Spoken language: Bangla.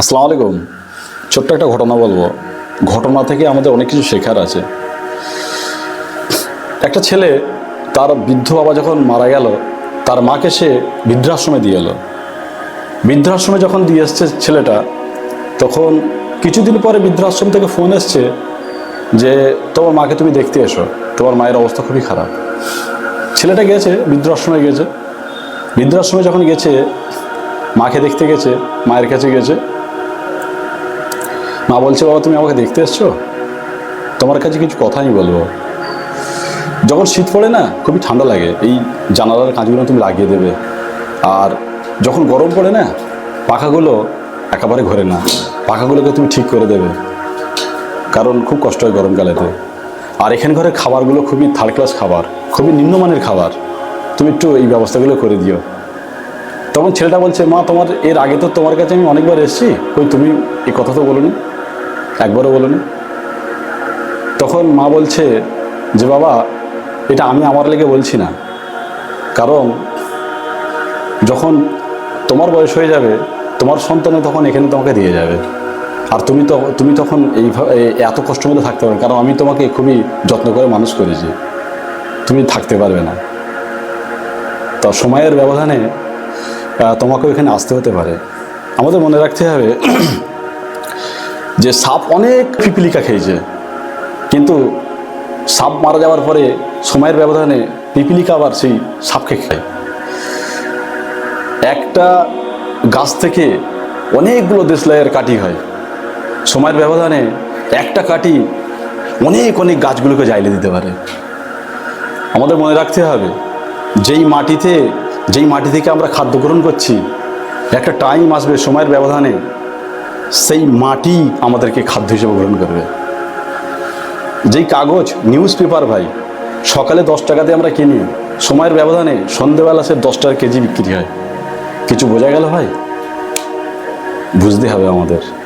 আসসালামু আলাইকুম। ছোট্ট একটা ঘটনা বলব। ঘটনা থেকে আমাদের অনেক কিছু শেখার আছে। একটা ছেলে, তার বৃদ্ধ বাবা যখন মারা গেল, তার মাকে সে বৃদ্ধাশ্রমে দিয়ে এলো। বৃদ্ধাশ্রমে যখন দিয়ে এসছে ছেলেটা, তখন কিছুদিন পরে বৃদ্ধাশ্রম থেকে ফোন এসছে যে, তোমার মাকে তুমি দেখতে এসো। তোমার মায়ের অবস্থা খুবই খারাপ। ছেলেটা গেছে, বৃদ্ধাশ্রমে গেছে। বৃদ্ধাশ্রমে যখন গেছে, মাকে দেখতে গেছে, মায়ের কাছে গেছে। মা বলছে, বাবা, তুমি আমাকে দেখতে এসছো? তোমার কাছে কিছু কথা আমি বলব। যখন শীত পড়ে না, খুবই ঠান্ডা লাগে। এই জানালার কাঁচগুলো তুমি লাগিয়ে দেবে। আর যখন গরম পড়ে না, পাখাগুলো একেবারে ঘোরে না। পাখাগুলোকে তুমি ঠিক করে দেবে, কারণ খুব কষ্ট হয় গরমকালেতে। আর এখানে ঘরে খাবারগুলো খুবই থার্ড ক্লাস খাবার, খুবই নিম্নমানের খাবার। তুমি একটু এই ব্যবস্থাগুলো করে দিও। তখন ছেলেটা বলছে, মা, তোমার, এর আগে তো তোমার কাছে আমি অনেকবার এসেছি। কই, তুমি এই কথা তো বলোনি? একবারও বলোনি। তখন মা বলছে যে, বাবা, এটা আমি আমার লেগে বলছি না। কারণ যখন তোমার বয়স হয়ে যাবে, তোমার সন্তানও তখন এখানে তোমাকে দিয়ে যাবে। আর তুমি তো, তুমি তখন এইভাবে এত কষ্ট মধ্যে থাকতে পারবে কারণ আমি তোমাকে খুবই যত্ন করে মানুষ করেছি। তুমি থাকতে পারবে না। তো সময়ের ব্যবধানে তোমাকে এখানে আসতে হতে পারে। আমাদের মনে রাখতে হবে যে সাপ অনেক পিপিলিকা খেয়েছে। কিন্তু সাপ মারা যাওয়ার পরে সময়ের ব্যবধানে পিপিলিকা আবার সেই সাপকে খায়। একটা গাছ থেকে অনেকগুলো দেশলাইয়ের কাঠি হয়। সময়ের ব্যবধানে একটা কাঠি অনেক অনেক গাছগুলোকে জাইলে দিতে পারে। আমাদের মনে রাখতে হবে, যেই মাটিতে, যেই মাটি থেকে আমরা খাদ্য গ্রহণ করছি, একটা টাইম আসবে সময়ের ব্যবধানে সেই মাটি আমাদেরকে খাদ্য হিসেবে গ্রহণ করবে। যেই কাগজ নিউজ পেপার ভাই, সকালে দশ টাকাতে আমরা কিনি, সময়ের ব্যবধানে সন্ধেবেলা সে দশ টাকা কেজি বিক্রি হয়। কিছু বোঝা গেল ভাই? বুঝতে হবে আমাদের।